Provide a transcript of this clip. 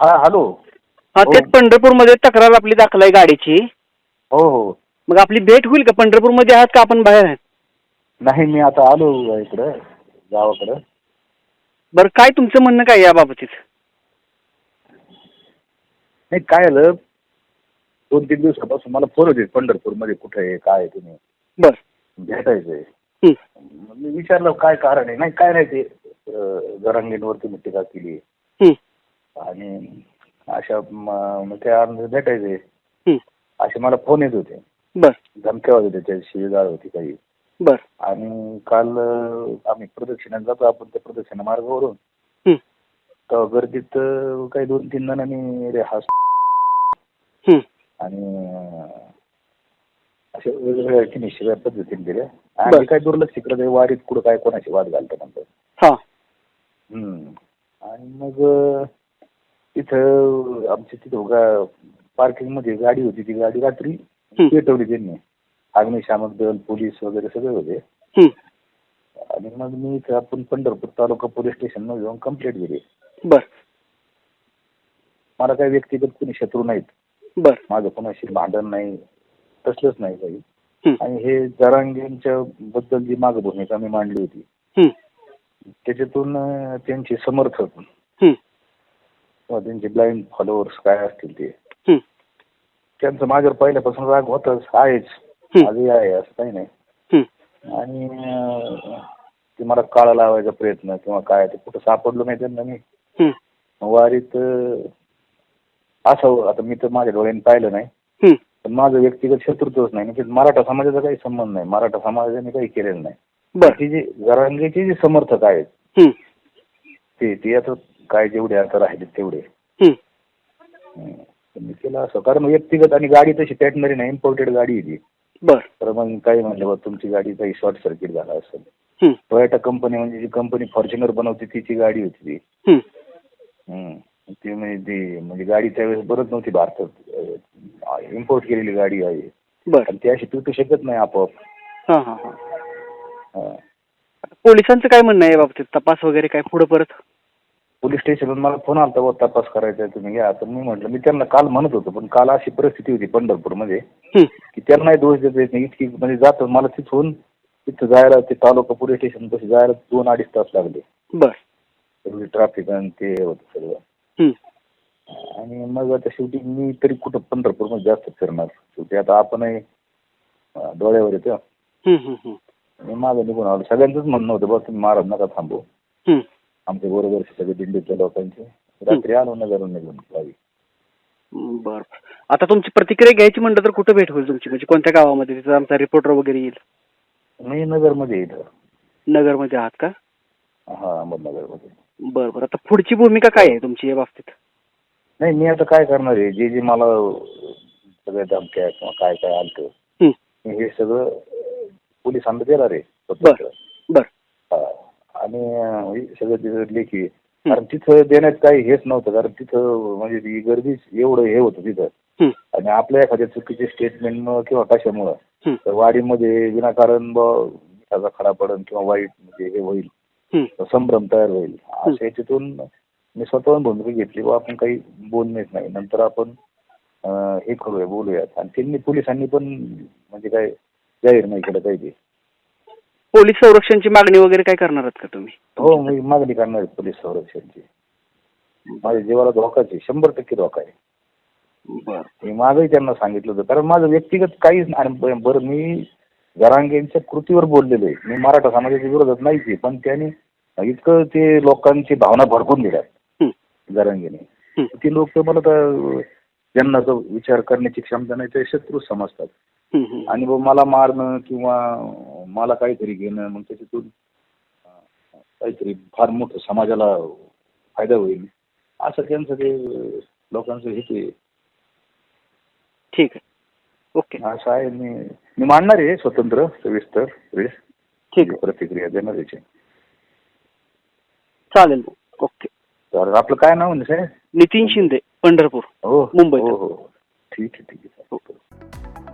हा हॅलो. हा हो. तेच पंढरपूरमध्ये तक्रार आपली दाखल आहे गाडीची. हो हो. मग आपली भेट होईल का? पंढरपूरमध्ये आहात का आपण बाहेर आहेत? नाही मी आता आलो इकडं गावाकडं. बरं काय तुमचं म्हणणं काय या बाबतीत नाही काय झालं? दोन तीन दिवसापासून मला फोन होते पंढरपूरमध्ये कुठे आहे काय आहे तुम्ही बर. भेटायचंय. हं, मग मी विचारलं काय कारण आहे? नाही काय नाही ते अं, जरांगींवरती मी टीका केली? हं, आणि अशा मग त्या भेटायचे. हं. असे मला फोन येत होते. बर. धमक्या होते त्याच्या शिवीगाळ होती काही. बर. आणि काल अं, आम्ही प्रदक्षिणात जातो आपण त्या प्रदक्षिणा मार्गावरून. हं, तेव्हा गर्दीत अं, काही दोन तीन जणांनी रे हा हं, आणि अं, अशा वेगवेगळ्या की शिव्या पद्धतीने दिल्या. बरं. आणि काय दुर्लक्ष आहे वारीत कुठं काय कोणाची वाद घालतं हा. हम्म. आणि मग अं, तिथं आमच्या तिथं पार्किंगमध्ये गाडी होती ती गाडी रात्री. पेटवली त्यांनी. अग्निशामक दल पोलीस वगैरे सगळे होते. हं, आणि मग मी इथं आपण पंढरपूर तालुका पोलीस स्टेशनमध्ये जाऊन कंप्लेंट दिली बर. मला काही व्यक्तिगत कोणी शत्रू नाहीत. बर. माझं कोणाशी भांडण नाही तसलंच नाही काही. आणि हे जरांगेंच्या बद्दल जी माग भूमिका मी मांडली होती त्याच्यातून त्यांचे समर्थक किंवा त्यांचे ब्लाइंड फॉलोअर्स काय असतील ते. त्यांचं माझ्यावर पहिल्यापासून राग होतच आहेच. आजही आहे असं काही नाही. आणि अं, ते मला काळा लावायचा प्रयत्न किंवा काय ते कुठं सापडलो नाही त्यांना मी. वारीत अं, असावं. आता मी तर माझ्या डोळ्याने पाहिलं नाही. पण माझं व्यक्तिगत शत्रुत्वच नाही. म्हणजे मराठा समाजाचा काही संबंध नाही. मराठा समाजाने काही केलेलं नाही. बर. ती जे जे समर्थक आहेत ते ते आता काय जेवढे आता राहिले तेवढे. तर मी केलं असं. कारण व्यक्तिगत आणि गाडी तशी पेटणारी नाही इम्पोर्टेड गाडी आहे ती. बर. तर मग काही म्हणलं बा तुमची गाडी काही शॉर्ट सर्किट झाला असेल. हं, टोयोटा कंपनी म्हणजे जी कंपनी फॉर्च्युनर बनवते तिची गाडी होती ती. ती म्हणजे ती म्हणजे गाडी त्यावेळेस बरंच नव्हती भारतात. इम्पोर्ट केलेली गाडी आहे. बर. आणि ती अशी तुटू शकत नाही आपोआप. हा हा हा. हं. पोलिसांचं काय म्हणणं आहे या बाबतीत? तपास वगैरे काय पुढे परत? पोलीस स्टेशनवर मला फोन आला होता तपास करायचा आहे तुम्ही घ्या तर मी म्हटलं मी त्यांना काल म्हणत होतो पण काल अशी परिस्थिती होती पंढरपूरमध्ये की त्यांनाही दोष देता येत नाही. इतकी म्हणजे जातं मला तिथून तिथं जायला ते तालुका पोलीस स्टेशन पाशी जायला दोन अडीच तास लागले. बर. ट्रॅफिक आणि ते होतं हं, आणि मग आता शेवटी मी तरी कुठं पंढरपूरमध्ये जास्त फिरणार? शेवटी आता आपणही डोळ्यावर येतो मी मागं निघून आलो. सगळ्यांचंच म्हणणं होतं बा तुम्ही महाराज नका थांबू. आमच्या बरोबर सगळे दिंडीतल्या लोकांचे. रात्री आलो नगरून निघून गावी. बर. आता तुमची प्रतिक्रिया घ्यायची म्हणलं तर कुठं भेट होईल तुमची? म्हणजे कोणत्या गावामध्ये? तिथं आमचा रिपोर्टर वगैरे येईल. मी नगरमध्ये इथं नगरमध्ये आहात का? हा अहमदनगरमध्ये. बरं बरं. आता पुढची भूमिका काय आहे तुमची या बाबतीत? नाही मी आता काय करणार आहे? जे जे मला सगळ्या धमक्या किंवा काय काय आलतं हं, मी हे सगळं पोलिसांना देणार आहे. बर. बर. हा. आणि सगळं तिथं लेखी कारण तिथं देण्यात काही हेच नव्हतं. कारण तिथं म्हणजे ती गर्दीच एवढं हे होतं तिथं. आणि आपल्या एखाद्या चुकीचे स्टेटमेंट किंवा कशामुळं तर वाडीमध्ये विनाकारण मिठाचा खडा पडन किंवा वाईट म्हणजे हे होईल. संभ्रम तयार होईल. अशा याच्यातून मी स्वतःहून भूमिका घेतली. व आपण काही बोलणेच नाही. नंतर आपण हे करूया बोलूयात. आणि त्यांनी पोलिसांनी पण म्हणजे काय जाहीर नाही केलं पाहिजे. पोलीस संरक्षणची मागणी वगैरे काय करणार आहात का तुम्ही? हो मी मागणी करणार आहे पोलीस संरक्षणची. माझ्या जीवाला धोकाच आहे शंभर टक्के धोका आहे. बर. मी मागही त्यांना सांगितलं होतं कारण माझं व्यक्तिगत काहीच नाही आणि ब- बरं मी जरांगेंच्या कृतीवर बोललेलो आहे. मी मराठा समाजाच्या विरोधात नाहीच आहे पण त्यांनी इतकं ते लोकांची भावना भडकून दिल्या हं, जरांगेने. हं, ती लोक मला तर ज्यांना विचार करण्याची क्षमता नाही ते शत्रू समजतात. आणि मग मला मारणं किंवा मला काहीतरी घेणं मग त्याच्यातून काहीतरी फार मोठं समाजाला फायदा होईल. असं त्यांचं ते लोकांचं हेतू आहे ठीक आहे. ओके. असं आहे. मी मी मांडणार आहे स्वतंत्र सविस्तर ठीक आहे. प्रतिक्रिया देणार याची चालेल. मग ओके. तर आपलं काय नाव साहेब नितीन शिंदे पंढरपूर हो मुंबईत. हो हो. ठीक आहे ठीक आहे.